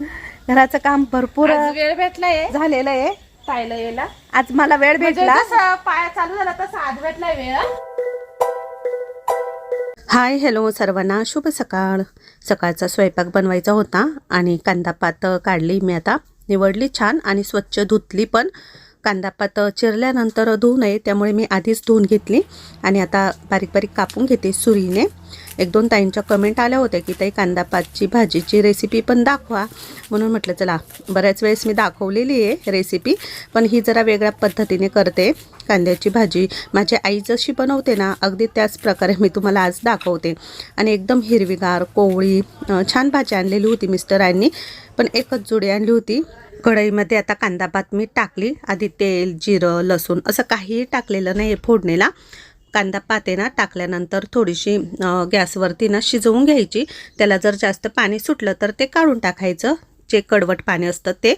घराचं काम भरपूर आज वेळ भेटलाय. झालेलं आहे. पाहिलं यायला. आज मला वेळ म्हणजे भेटला. जसं पाया चालू झाला तसा आज भेटलाय वेळ. हाय हॅलो सर्वांना. शुभ सकाळ. सकाळचा स्वयंपाक बनवायचा होता आणि कांदापात काढली मी आता. निवडली छान आणि स्वच्छ धुतली पण. कांदापात चिरल्यानंतर धुवू नये त्यामुळे मी आधीच धुवून घेतली. आणि आता बारीक बारीक कापून घेते सुरीने. एक दोन ताईंच्या कमेंट आल्या होत्या की ताई कांदापातची भाजीची रेसिपी पण दाखवा. म्हणून म्हटलं चला बऱ्याच वेळेस मी दाखवलेली आहे रेसिपी पण ही जरा वेगळ्या पद्धतीने करते. कांद्याची भाजी माझी आई जशी बनवते ना अगदी त्याच प्रकारे मी तुम्हाला आज दाखवते. आणि एकदम हिरवीगार कोवळी छान भाजी आणलेली होती मिस्टरांनी पण एकच जुडी आणली होती. कढईमध्ये आता कांदा भात मी टाकली. आधी तेल जिरं लसूण असं काहीही टाकलेलं नाही आहे फोडणीला. कांदा पाते ना टाकल्यानंतर थोडीशी गॅसवरती ना शिजवून घ्यायची. त्याला जर जास्त पाणी सुटलं तर ते काढून टाकायचं. जे कडवट पाणी असतं ते.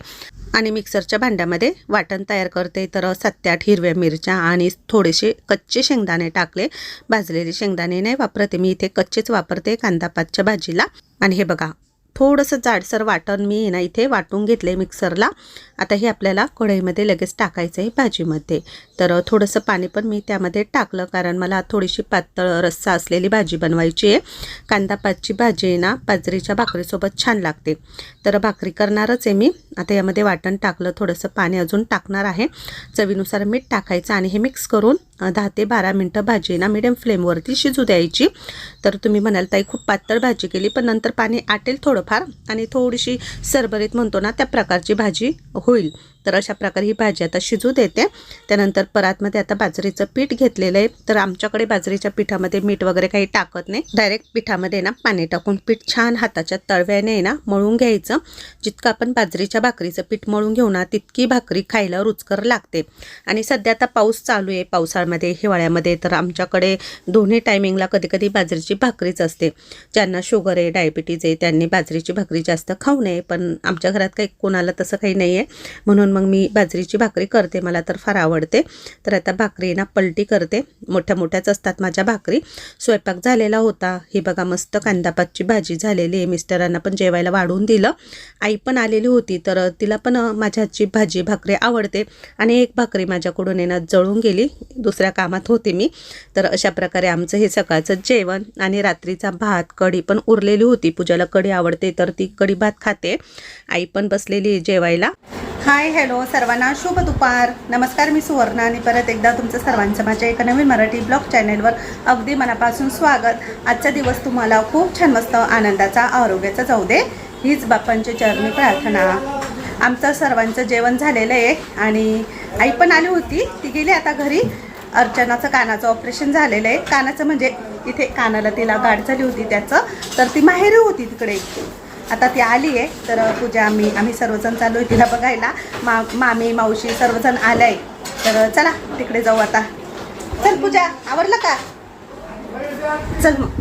आणि मिक्सरच्या भांड्यामध्ये वाटण तयार करते. तर सात ते आठ हिरव्या मिरच्या आणि थोडेसे कच्चे शेंगदाणे टाकले. भाजलेले शेंगदाणे नाही वापरते मी इथे कच्चेच वापरते कांदापातच्या भाजीला. आणि हे बघा थोडंसं जाडसर वाटण मी ना इथे वाटून घेतले मिक्सरला. आता हे आपल्याला कढईमध्ये लगेच टाकायचं आहे भाजीमध्ये. तर थोडंसं पाणी पण मी त्यामध्ये टाकलं कारण मला थोडीशी पातळ रस्सा असलेली भाजी बनवायची आहे. कांदा पातची भाजी आहे ना बाजरीच्या भाकरीसोबत छान लागते. तर भाकरी करणारच आहे मी. आता यामध्ये वाटण टाकलं थोडंसं पाणी अजून टाकणार आहे. चवीनुसार मीठ टाकायचं आणि हे मिक्स करून दहा ते बारा मिनटं भाजी ना मिडियम फ्लेमवरती शिजू द्यायची. तर तुम्ही म्हणाल ताई खूप पातळ भाजी केली पण नंतर पाणी आटेल थोडंफार आणि थोडीशी सरबरीत म्हणतो ना त्या प्रकारची भाजी होईल. तर अशा प्रकारे ही भाजी आता शिजू देते. त्यानंतर परातमध्ये आता बाजरीचं पीठ घेतलेलं आहे. तर आमच्याकडे बाजरीच्या पिठामध्ये मीठ वगैरे काही टाकत नाही. डायरेक्ट पिठामध्ये ना पाणी टाकून पीठ छान हाताच्या तळव्याने ना मळून घ्यायचं. जितकं आपण बाजरीच्या भाकरीचं पीठ मळून घेऊ ना तितकी भाकरी खायला रुचकर लागते. आणि सध्या आता पाऊस चालू आहे. पावसाळ्यामध्ये हिवाळ्यामध्ये तर आमच्याकडे दोन्ही टायमिंगला कधी कधी बाजरीची भाकरीच असते. ज्यांना शुगर आहे डायबिटीज आहे त्यांनी बाजरीची भाकरी जास्त खाऊ नये. पण आमच्या घरात काही कोणाला तसं काही नाही आहे म्हणून मग मी बाजरीची भाकरी करते मला तर फार आवडते. तर आता भाकरी ना पलटी करते. मोठ्या मोठ्याच असतात माझ्या भाकरी. स्वयंपाक झालेला होता. हे बघा मस्त कांदापातची भाजी झालेली आहे. मिस्टरांना पण जेवायला वाढून दिलं. आई पण आलेली होती तर तिला पण माझ्याची माझ्या हातची भाजी भाकरी आवडते. आणि एक भाकरी माझ्याकडून येणं जळून गेली. दुसऱ्या कामात होते मी. तर अशा प्रकारे आमचं हे सकाळचं जेवण आणि रात्रीचा भात कढी पण उरलेली होती. पूजाला कढी आवडते तर ती कढी भात खाते. आई पण बसलेली आहे जेवायला. हाय हॅलो सर्वांना शुभ दुपार. नमस्कार मी सुवर्णा आणि परत एकदा तुमचं सर्वांचं माझ्या एका नवीन मराठी ब्लॉग चॅनेलवर अगदी मनापासून स्वागत. आजचा दिवस तुम्हाला खूप छान मस्त आनंदाचा आरोग्याचा जाऊ दे हीच बाप्पांची चरणी प्रार्थना. आमचं सर्वांचं जेवण झालेलं आहे आणि आई पण आली होती ती गेली आता घरी. अर्चनाचं कानाचं ऑपरेशन झालेलं आहे. कानाचं म्हणजे इथे कानाला तिला गाठ झाली होती त्याचं तर ती माहेरी होती तिकडे. आता ती आली आहे. तर पूजा आम्ही आम्ही सर्वजण चालू आहे तिला बघायला. मा मामी मावशी सर्वजण आले आहे तर चला तिकडे जाऊ आता. चल पूजा आवरलं का? चल मग.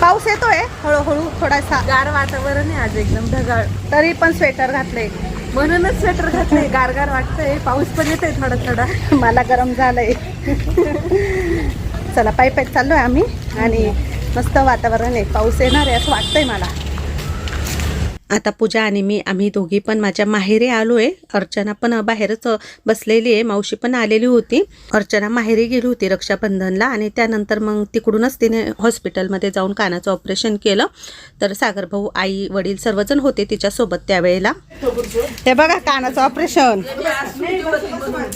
पाऊस येतोय हळूहळू थोडासा. गार वातावरण आहे आज एकदम ढगाळ. तरी पण स्वेटर घातले म्हणूनच स्वेटर घातलंय. गार गार वाटतंय. पाऊस पण येतोय थोडा थोडा मला गरम झालंय. चला पायी पायी चाललोय आम्ही. आणि मस्त वातावरण आहे. पाऊस येणार आहे असं वाटतंय मला. आता पूजा आणि मी आम्ही दोघी पण माझ्या माहेरी आलो आहे अर्चना पण बाहेरच बसलेली आहे. मावशी पण आलेली होती. अर्चना माहेरी गेली होती रक्षाबंधनला आणि त्यानंतर मग तिकडूनच तिने हॉस्पिटलमध्ये जाऊन कानाचं ऑपरेशन केलं. तर सागर भाऊ आई वडील सर्वजण होते तिच्यासोबत त्यावेळेला. हे बघा कानाचं ऑपरेशन.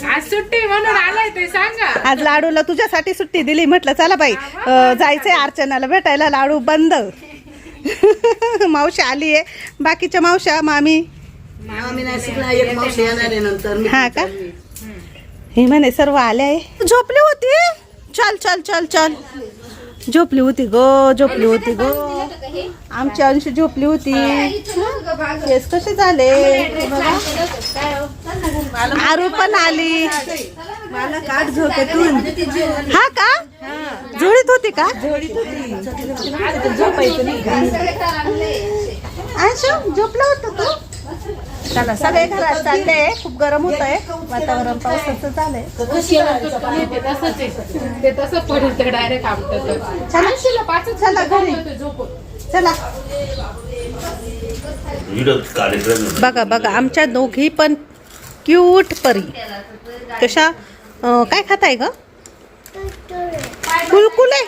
आज सुट्टी म्हणून आलाय ते सांगा. आज लाडूला तुझ्यासाठी सुट्टी दिली. म्हटलं चला बाई जायचंय अर्चनाला भेटायला. लाडू बंद. मावशी आली आहे. बाकीच्या मामी? मावशी येणार आहे नंतर. मी हा का? हे म्हणे सर्व आले आहे. झोपली होती. चल चल चल चल. झोपली होती गो झोपली होती गो. आमची अंशी झोपली होती. केस कसे झाले? आरू पण आली. मला काढ झोपेतून. हा का? जोडीत होती. का? अंशू झोपलं होतं तू? चला सगळे घरात चालले खूप गरम होत आहे वातावरण पावसाचं झालंय. ते आहे. तसं पडेल डायरेक्ट पाच चला. घरी. चला. आहे. बघा बघा आमच्या दोघी पण क्यूट परी. कशा? काय खाताय ग? कुलकुले.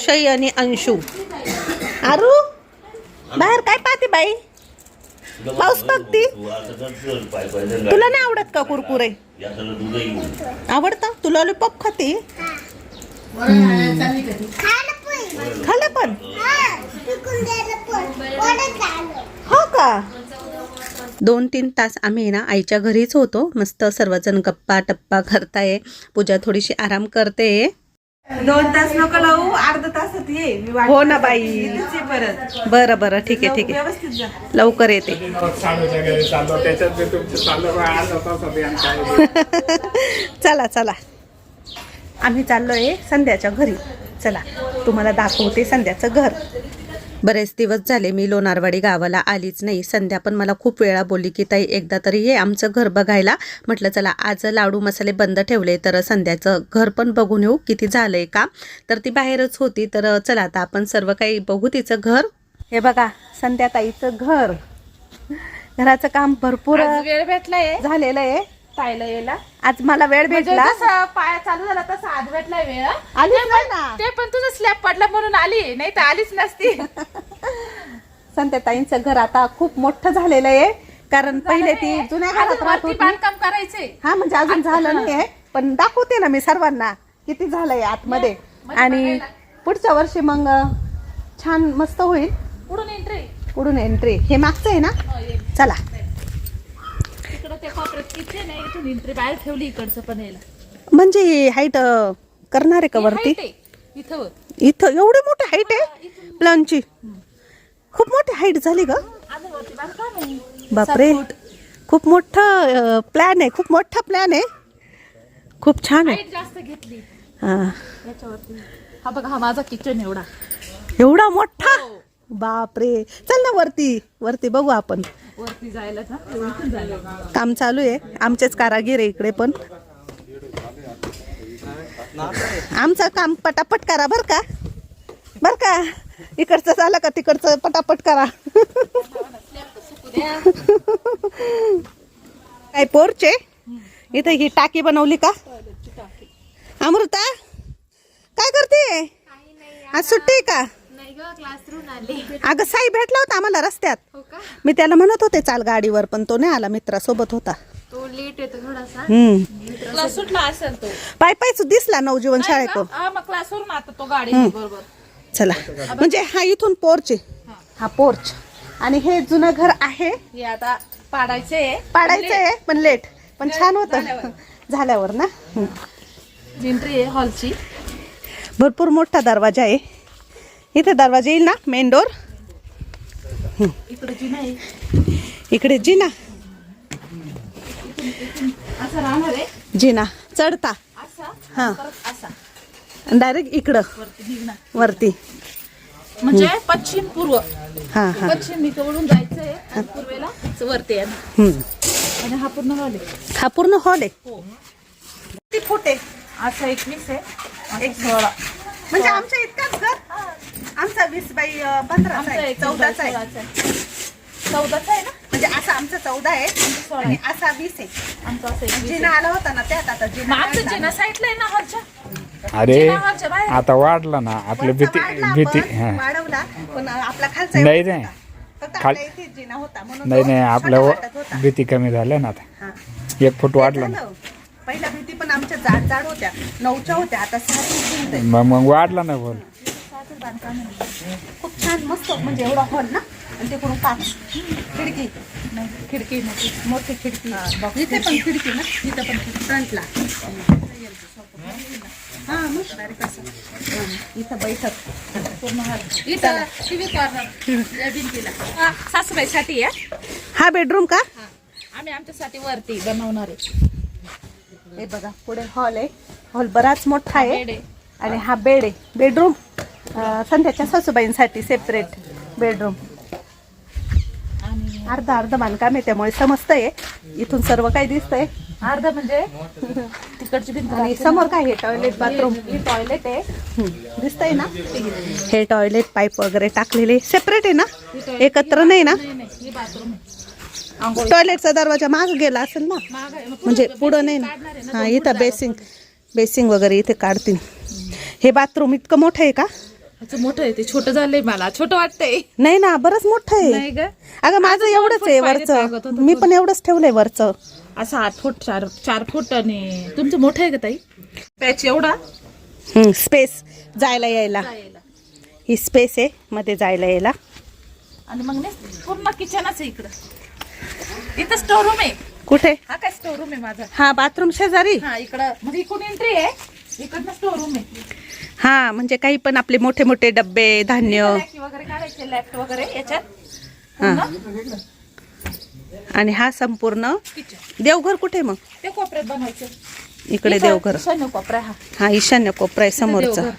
शई आणि अंशू. आरू बाहेर काय पाहते बाई? तुला पाऊस बघती? तुला नाही आवडत का कुरकुरे. आवडतं? तू लॉलीपॉप खाते? खाल्लं पण? हो का? दोन तीन तास आम्ही ना आईच्या घरीच होतो. मस्त सर्वजण गप्पा टप्पा करताय. पूजा थोडीशी आराम करते. दोन तास नको लावू अर्धा तासात ये. हो ना बाई. बरं बरं ठीक आहे ठीक आहे. व्यवस्थित जा. लवकर येते. चला चला. आम्ही चाललोय संध्याच्या घरी. चला तुम्हाला दाखवते संध्याचं घर. बरेच दिवस झाले मी लोणारवाडी गावाला आलीच नाही. संध्या पण मला खूप वेळा बोलली की ताई एकदा तरी ये आमचं घर बघायला. म्हटलं चला आज लाडू मसाले बंद ठेवले तर संध्याचं घर पण बघून येऊ किती झालंय का? तर ती बाहेरच होती. तर चला आता आपण सर्व काही बघू तिचं घर. हे बघा संध्याताईचं घर. घराचं काम भरपूर वेळ भेटलाय. झालेलं आहे. पाहायला यायला. आज मला वेळ म्हणजे भेटला. पाया चालू झाला तसा आज भेटलाय वेळ. नाही ना. ते पण तुझं स्लॅब पडला म्हणून आली नाही तर आलीच नसती. संध्याताईंचं घर आता खूप मोठं झालेलं आहे. कारण पहिले ती जुन्या घरात राहत होती. बांधकाम करायचंय हा म्हणजे अजून झालं नाही आहे. पण दाखवते ना मी सर्वांना किती झालंय आतमध्ये. आणि पुढच्या वर्षी मग छान मस्त होईल. पुढून एंट्री पुढून एंट्री हे मागचं आहे ना? चला. तिकडं ते कोपऱ्यात किती नाही इथून एंट्री बाहेर ठेवली इकडचं पण यायला. म्हणजे हाईट करणार आहे का वरती Height आहे. इथं वर. इथं एवढी मोठी हाईट आहे? प्लॅनची. खूप मोठी हाईट झाली वरती बांधकाम आहे. बापरे. खूप मोठा प्लॅन आहे खूप मोठा प्लॅन आहे. खूप छान आहे. Height जास्त घेतली. हा. याच्यावरती. हा बघा हा माझा किचन एवढा. एवढा मोठा? बापरे. चल ना वरती वरती बघू आपण. वरती जायला काम चालू आहे. आमचेच कारागीर आहे इकडे पण. आमचं काम पटापट करा बर का. बर का. इकडचं झालं का तिकडचं पटापट करा. काय पोरचे? इथे ही टाकी बनवली का? अमृता काय करते? आज सुट्टी आहे का? नाही ग क्लासरूम आली. अगं साई भेटला होता आम्हाला रस्त्यात. हो का? मी त्याला म्हणत होते चाल गाडीवर पण तो नाही आला मित्रासोबत होता. तो लेट येतो थोडासा. हम्म. क्लास सुटला असेल तो. पाय पायच दिसला नवजीवन शाळेत हा मग क्लासवरून आता तो गाडी बरोबर. चला. म्हणजे हा इथून पोर्च आहे. हा. पोर्च. आणि हे जुनं घर आहे. हे आता पाडायचे पाडायचं आहे पण लेट पण छान होतं. झाल्यावर. ना? हम्म. एंट्री आहे हॉलची भरपूर मोठा दरवाजा आहे. इथे दरवाजा येईल ना मेन डोर इकडे जिना जिना. चढता. हा. डायरेक्ट इकडं. वरती म्हणजे पश्चिम पूर्व. हा हा. पश्चिम इकडून जायचंय पूर्वेला वरती. आणि हा पूर्ण हॉल आहे. हा पूर्ण हॉल आहे. हो. किती फूट आहे? असा एकवीस आहे. एक सोळा. म्हणजे आमच्या इतकाच घर? आमचा वीस बाई पंधराचा आमचा आहे चौदाचा आहे चौदाचा ना म्हणजे असा आमचा चौदा आहे आणि असा वीस आहे आमचा असं जिना. आला होता ना त्यात आता जिना. जिना साईडला आहे ना हॉलच्या अरे जिना हॉलच्या बाहेर आता वाढला ना आपली वरचा भीती वाढला भीती आपण, हा वाढवला पण आपला खालचा नाही, नाही. होता. फक्त खाल- आपल्या इथे जिना होता म्हणून नाही तो नाही छोटा होता. भीती कमी झाल्या ना आता हा. एक फूट वाढला ना झालं. पहिल्या भीती पण आमच्या जाड जाड होत्या नऊच्या होत्या आता सहा फूट. मग मग वाढला ना बोल खूप छान मस्त म्हणजे एवढा हॉल ना. आणि ते करून काच खिडकी. नाही खिडकी मोठी मोठी खिडकी. इथे पण खिडकी. ना. इथं पण फ्रंटला हा मग direct असं. इथं बैठक. पूर्ण हॉल. इथं टीव्ही कॉर्नर भिंतीला सासूबाईसाठी आहे. हा बेडरूम का? हा. आम्ही आमच्यासाठी वरती बनवणार आहे. हे बघा पुढे हॉल आहे. हॉल बराच मोठा आहे. आणि हा बेड आहे. बेडरूम संध्याच्या सासूबाईंसाठी सेपरेट बेडरूम अर्धा अर्ध बांधकाम आहे त्यामुळे समजतंय इथून सर्व काही दिसतंय. अर्ध म्हणजे तिकडची भिंत आणि समोर काय आहे? टॉयलेट बाथरूम ही टॉयलेट आहे. दिसतंय ना? हे टॉयलेट पाईप वगैरे टाकलेले. सेपरेट आहे ना? एकत्र नाही ना? ही टॉयलेटचा दरवाजा माग गेला असेल ना? म्हणजे पुढं नाही ना? हा इथं बेसिंग बेसिंग वगैरे इथे काढतील हे बाथरूम इतकं मोठं आहे का. मोठं आहे ते छोटं झालंय मला. छोटं वाटतंय. नाही ना बरंच मोठं आहे. नाही ग. अगं माझं एवढंच आहे पाहिजे लागत वरचं होतं मी पण एवढंच ठेवलंय वरचं. असं आठ फूट चार चार फूट आणि तुमचं मोठं आहे का ताई. पॅच एवढा? स्पेस जायला यायला. जायला. ही स्पेस आहे मध्ये जायला यायला. आणि मग पूर्ण किचनच आहे इकडं. इथं स्टोर रूम आहे. कुठे? हा काय स्टोर रूम आहे माझा. हा बाथरूम शेजारी? हा इकडं. म्हणजे इकडून एंट्री आहे. इकडनं स्टोर रूम आहे. हा म्हणजे काही पण आपले मोठे मोठे डब्बे धान्य. वगैरे काढायचे लॅफ्ट वगैरे याच्यात. हा. आणि हा संपूर्ण. देवघर कुठे मग? ते कोपऱ्यात बनवायचं. इकडे देवघर. ईशान्य कोपरा हा. हा ईशान्य कोपरा आहे समोरचा.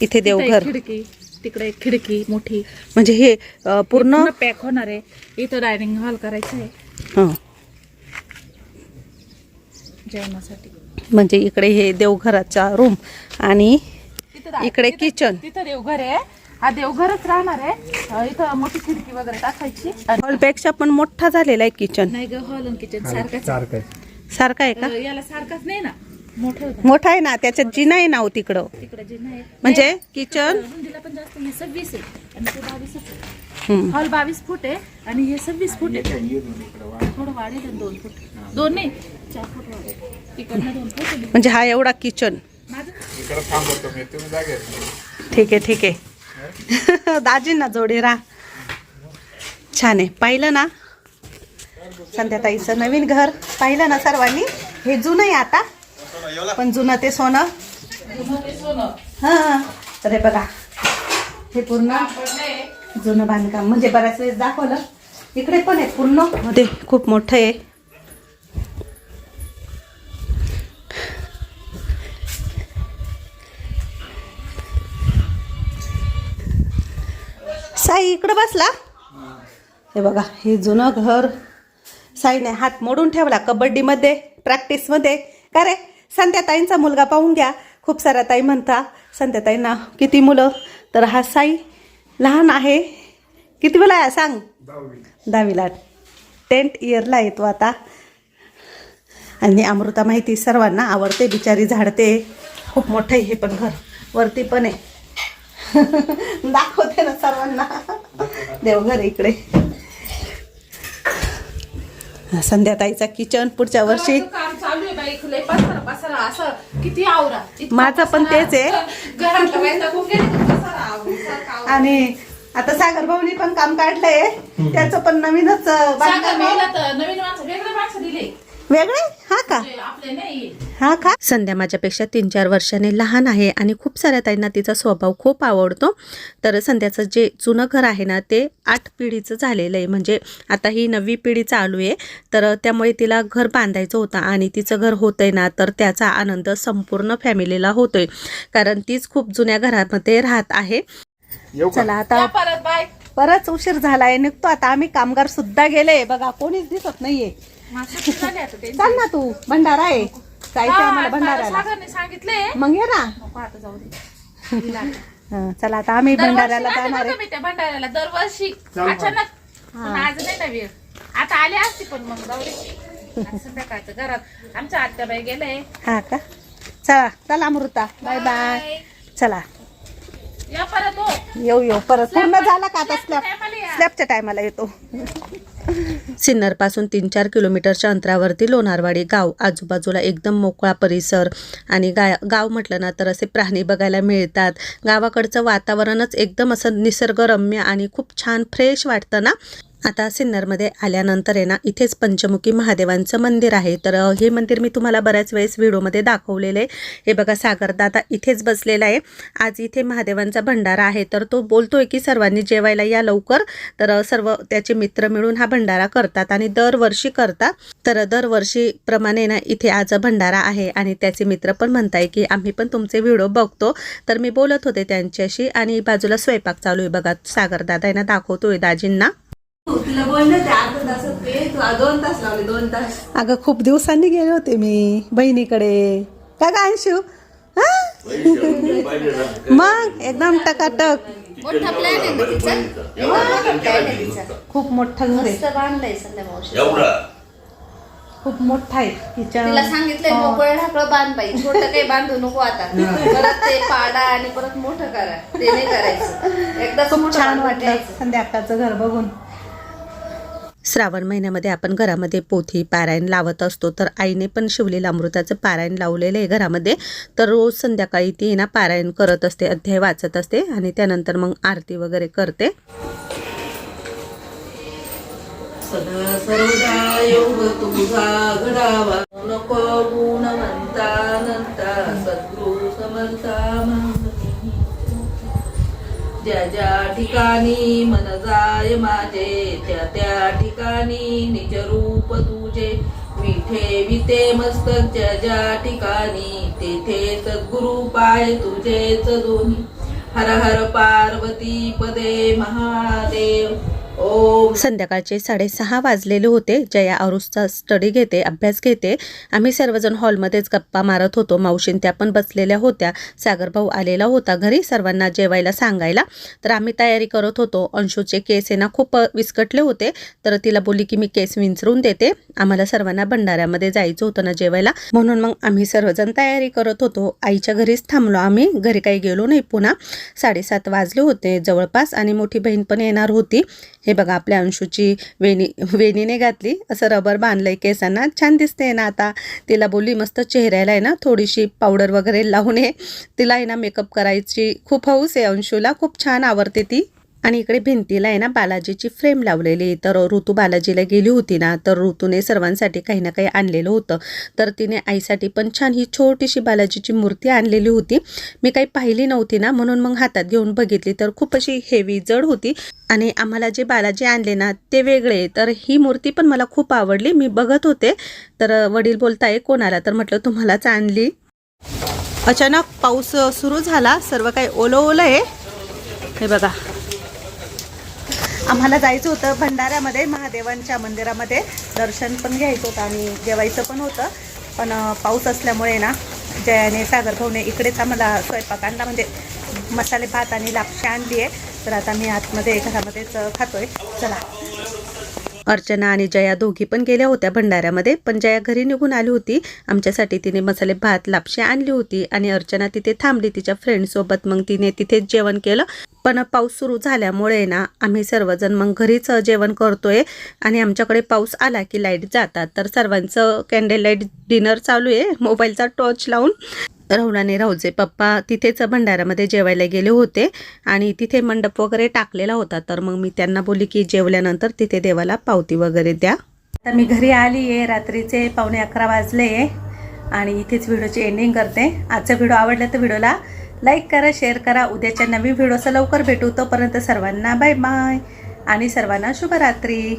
इथे देवघर. खिडकी तिकडे एक खिडकी मोठी. म्हणजे हे अं, पूर्ण पॅक होणार आहे. इथं डायनिंग हॉल करायचं आहे. हं. जेवणासाठी. म्हणजे इकडे हे देवघराचा रूम आणि इकडे किचन तिथं देवघर आहे. हा देवघरच राहणार आहे. इथं मोठी खिडकी वगैरे टाकायची. हॉलपेक्षा पण मोठा झालेला आहे किचन नाही ग हॉल आणि किचन सारखं आहे. सारखा आहे का? याला सारखाच नाही ना. मोठं आहे ना? त्याच्यात जिना आहे ना हो तिकडं? म्हणजे किचन रुंदीला पण जास्त नाही. सव्वीस आहे. आणि ते बावीसच आहे. हम्म. हॉल बावीस फूट आहे आणि हे सव्वीस फूट आहे. थोडं वाढेल दोन फूट. दोन नाही चार फूट वाढेल. म्हणजे हा एवढा किचन इकडं थांबवतो मी. तुम्ही जागेत ठीक आहे ठीक आहे. दाजींना जोडी राहा. छान आहे. पाहिलं ना? संध्याताईचं नवीन घर. पाहिलं ना सर्वांनी? हे जुनं आहे आता. पण जुनं ते सोनं. हा. तर हे बघा. हे पूर्ण जुनं बांधकाम. म्हणजे बऱ्याच वेळेस दाखवलं. इकडे पण आहे पूर्ण. मध्ये खूप मोठं आहे. साई इकडं बसला. हे बघा हे जुनं घर. साईने हात मोडून ठेवला कबड्डीमध्ये प्रॅक्टिसमध्ये. का रे? संध्याताईंचा मुलगा पाहून घ्या. खूप साऱ्या ताई म्हणता संध्याताईंना किती मुलं? तर हा साई लहान आहे. किती वेळा आहे सांग? दहावीला टेंथ इयरला येतो आता. आणि अमृता माहिती सर्वांना आवडते बिचारी झाडते. खूप मोठं आहे हे पण घर. वरती पण आहे. दाखवते ना सर्वांना. देवघर इकडे. संध्याताईचा किचन पुढच्या वर्षी. काम चालू आहे बाई लय पसारा पसारा असं किती आवरा. इतका माझं पण. तेच आहे. आणि आता सागर भाऊनी पण काम काढलंय. त्याचं पण नवीनच नवीन माणसं वेगळे माणसं दिले. वेगळे हा का? जे आपले नाही. हा का? संध्या माझ्यापेक्षा तीन चार वर्षाने लहान आहे आणि खूप साऱ्या ताईंना तिचा स्वभाव खूप आवडतो. तर संध्याचं जे जुनं घर आहे ना ते आठ पिढीचं झालेलं आहे. म्हणजे आता ही नववी पिढी चालू आहे. तर त्यामुळे तिला घर बांधायचं होतं आणि तिचं घर होतंय ना तर त्याचा आनंद संपूर्ण फॅमिलीला होतोय. कारण तीच खूप जुन्या घरामध्ये राहत आहे. चला आता परत बराच उशीर झालाय निघतो आता. आम्ही कामगार सुद्धा गेले. बघा कोणीच दिसत नाहीये. चाल ना तू भंडारा आहे. जायचं हा, आम्हाला सागरने सांगितले मग ये ना. आता जाऊ दे. हं, चला आता आम्ही भंडाऱ्याला दरवर्षी जाणार जाते आहे. मी त्या भंडाऱ्याला दरवर्षी. अचानक. पण आज नाही ना वेळ. आता आले असते पण मग जाऊ दे. आज संध्याकाळचं घरात. आमच्या आत्याबाई गेले. हा का? चला चला अमृता. Bye bye. चला. येऊ येऊ परत. पूर्ण झाला का आता स्लॅब. स्लॅबच्या टायमाला येतो. सिन्नरपासून तीन चार किलोमीटरच्या अंतरावरती लोणारवाडी गाव आजूबाजूला एकदम मोकळा परिसर आणि गा गाव म्हटलं ना तर असे प्राणी बघायला मिळतात. गावाकडचं वातावरणच एकदम असं निसर्गरम्य आणि खूप छान फ्रेश वाटतं ना. आता सिन्नरमध्ये आल्यानंतर आहे ना इथेच पंचमुखी महादेवांचं मंदिर आहे. तर हे मंदिर मी तुम्हाला बऱ्याच वेळेस व्हिडिओमध्ये दाखवलेलं आहे. हे बघा सागरदादा इथेच बसलेला आहे. आज इथे महादेवांचा भंडारा आहे. तर तो बोलतोय की सर्वांनी जेवायला या लवकर. तर सर्व त्याचे मित्र मिळून हा भंडारा करतात आणि दरवर्षी करतात. तर दरवर्षीप्रमाणे ना इथे आज भंडारा आहे आणि त्याचे मित्र पण म्हणताय की आम्ही पण तुमचे व्हिडिओ बघतो. तर मी बोलत होते त्यांच्याशी आणि बाजूला स्वयंपाक चालू आहे बघा. सागरदादा यांना दाखवतोय दाजींना. अगं खूप दिवसांनी गेले होते मी बहिणीकडे. का ग अंशू? हा? मग एकदम टकाटक. मोठा प्लॅन आहे ना तिचा? एवढा मोठा किचन प्लॅन केला आहे की तिचा. नुसता. खूप मोठं घर आहे. मस्त बांधलंय संध्या मावशी एवढा? खूप मोठं आहे तिला किचन सांगितलंय मोकळं ढाकळं बांध बाई छोटं काही बांधू नको आता. परत ते पाडा आणि परत मोठं करा. ते नाही करायचं. एकदाच खूप मोठं छान बांधून वाटलं द्यायचं. संध्याकाळचं घर बघून. श्रावण महिन्यामध्ये आपण घरामध्ये पोथी पारायण लावत असतो. तर आईने पण शिवलेलं अमृताचं पारायण लावलेलं आहे घरामध्ये. तर रोज संध्याकाळी ती ना पारायण करत असते अध्याय वाचत असते आणि त्यानंतर मग आरती वगैरे करते. सदा नको गुणवंता नंता सद्गुरु ज्या ज्या ठिकाणी मन जाय माझे त्या त्या ठिकाणी निज रूप तुझे. विठे विते मस्तक ज्या ज्या ठिकाणी तेथे सद्गुरु पाय तुझेच दोन्ही. हर हर पार्वती पदे महादेव. संध्याकाळचे साडेसहा वाजलेले होते. जया अरुसचा स्टडी घेते अभ्यास घेते. आम्ही सर्वजण हॉलमध्येच गप्पा मारत होतो. मावशीन त्या पण बसलेल्या होत्या. सागर भाऊ आलेला होता घरी सर्वांना जेवायला सांगायला. तर आम्ही तयारी करत होतो. अंशूचे केस आहे ना खूप विस्कटले होते. तर तिला बोलली की मी केस विंचरून देते. आम्हाला सर्वांना भंडाऱ्यामध्ये जायचं होतं ना जेवायला. म्हणून मग आम्ही सर्वजण तयारी करत होतो. आईच्या घरीच थांबलो आम्ही. घरी काही गेलो नाही पुन्हा. साडेसात वाजले होते जवळपास. आणि मोठी बहीण पण येणार होती. हे बघा आपल्या अंशूची वेणी वेणीने घातली. असं रबर बांधलं आहे केसांना. छान दिसते ना आता. तिला बोलली मस्त चेहऱ्याला आहे ना थोडीशी पावडर वगैरे लावून ये. तिला आहे ना मेकअप करायची खूप हौस आहे अंशूला. खूप छान आवडते ती. आणि इकडे भिंतीला आहे ना बालाजीची फ्रेम लावलेली. तर ऋतू बालाजीला गेली होती ना तर ऋतूने सर्वांसाठी काही ना काही आणलेलं होतं. तर तिने आईसाठी पण छान ही छोटीशी बालाजीची मूर्ती आणलेली होती. मी काही पाहिली नव्हती ना म्हणून मग हातात घेऊन बघितली. तर खूप अशी हेवी जड होती. आणि आम्हाला जे बालाजी आणले ना ते वेगळे. तर ही मूर्ती पण मला खूप आवडली. मी बघत होते. तर वडील बोलताय कोणाला? तर म्हटलं तुम्हालाच आणली. अचानक पाऊस सुरू झाला. सर्व काही ओलं ओलं आहे. हे बघा. आम्हाला जायचं होतं भंडाऱ्यामध्ये महादेवांच्या मंदिरामध्ये. दर्शन पण घ्यायचं होतं आणि जेवायचं पण होतं. पण पाऊस असल्यामुळे ना जयाने सागर भाऊने इकडेच आम्हाला स्वयंपाक आणला. म्हणजे मसाले भात आणि लापशी आणली आहे. तर आता मी आतमध्ये घरामध्येच खातो खातोय. चला. अर्चना आणि जया दोघी पण गेल्या होत्या भंडाऱ्यामध्ये पण जया घरी निघून आली होती. आमच्यासाठी तिने मसाले भात लापशी आणली होती आणि अर्चना तिथे थांबली तिच्या फ्रेंडसोबत मग तिने तिथेच जेवण केलं. पण पाऊस सुरू झाल्यामुळे ना आम्ही सर्वजण मग घरीच जेवण करतोय आणि आमच्याकडे पाऊस आला की लाइट जातात. तर सर्वांचं कॅन्डल लाइट डिनर चालू आहे. मोबाईलचा टॉर्च लावून. राहुलाने राहूचे पप्पा तिथेच भंडाऱ्यामध्ये जेवायला गेले होते आणि तिथे मंडप वगैरे टाकलेला होता. तर मग मी त्यांना बोलली की जेवल्यानंतर तिथे देवाला पावती वगैरे द्या. आता मी घरी आली आहे. रात्रीचे पावणे अकरा वाजले आणि इथेच व्हिडिओची एंडिंग करते. आजचा व्हिडिओ आवडला तर व्हिडिओला लाईक करा शेअर करा. उद्याच्या नवीन व्हिडिओचं लवकर भेटू. तोपर्यंत सर्वांना बाय बाय आणि सर्वांना शुभरात्री.